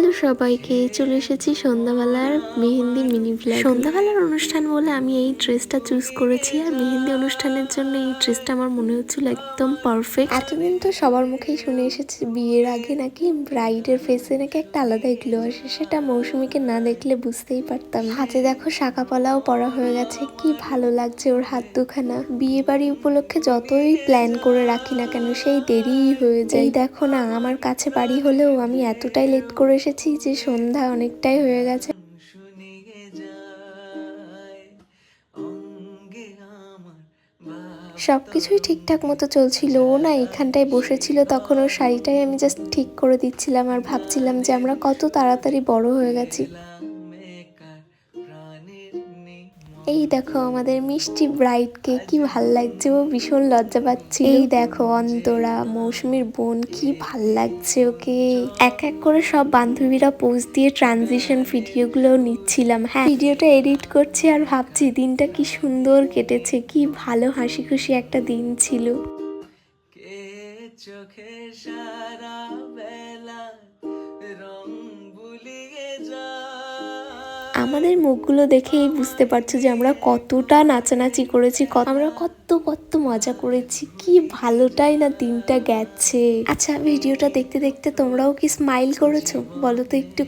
Hello সবাইকে চলে এসেছি সন্ধ্যাবেলার মেহেন্দি মিনি ব্লগ সন্ধ্যাবেলার অনুষ্ঠান বলে আমি এই ড্রেসটা চুজ করেছি আর মেহেন্দি অনুষ্ঠানের জন্য এই ড্রেসটা আমার মনে হচ্ছিল একদম পারফেক্ট এতদিন তো সবার মুখেই শুনে এসেছি বিয়ের আগে নাকি ব্রাইডের ফেসে নাকি একটা আলাদাই গ্লো আসে সেটা মৌসুমীকে না দেখলে বুঝতেই পারতাম না। হাতে দেখো শাখা পলাও পরা হয়ে গেছে কি ভালো লাগছে ওর হাত দুখানা। বিয়ে বাড়ি উপলক্ষে যতই প্ল্যান করে রাখি না কেন সেই দেরিই হয়ে যায়। দেখো না আমার কাছে বাড়ি হলেও আমি এতটাই লেট করে এসেছি যে সন্ধ্যা অনেকটাই হয়ে গেছে। সব সবকিছুই ঠিকঠাক মতো চলছিল। ও না এখানটায় বসেছিল, তখন ওর শাড়িটাই আমি জাস্ট ঠিক করে দিচ্ছিলাম আর ভাবছিলাম যে আমরা কত তাড়াতাড়ি বড় হয়ে গেছি। এই দেখো আমাদের মিষ্টি ব্রাইডকে কি ভালো লাগছে ও, ভীষণ লজ্জা পাচ্ছে এই দেখো অন্তরা, মৌসুমীর বোন, কি ভালো লাগছে ওকে। এক এক করে সব বান্ধবীরা পোজ দিয়ে ট্রানজিশন ভিডিওগুলো নিচ্ছিলাম। হ্যাঁ ভিডিওটা এডিট করছি আর ভাবছি দিনটা কি সুন্দর কেটেছে, কি ভালো হাসি খুশি একটা দিন ছিল। চোখে সারা বেলা আমাদের মুখগুলো দেখেই বুঝতে পারছ যে আমরা কতটা নাচানাচি করেছি, কত আমরা কত কত মজা করেছি, কি ভালোটাই না দিনটা গেছে। আচ্ছা ভিডিওটা দেখতে দেখতে তোমরাও কি স্মাইল করেছ? বলো তো একটু।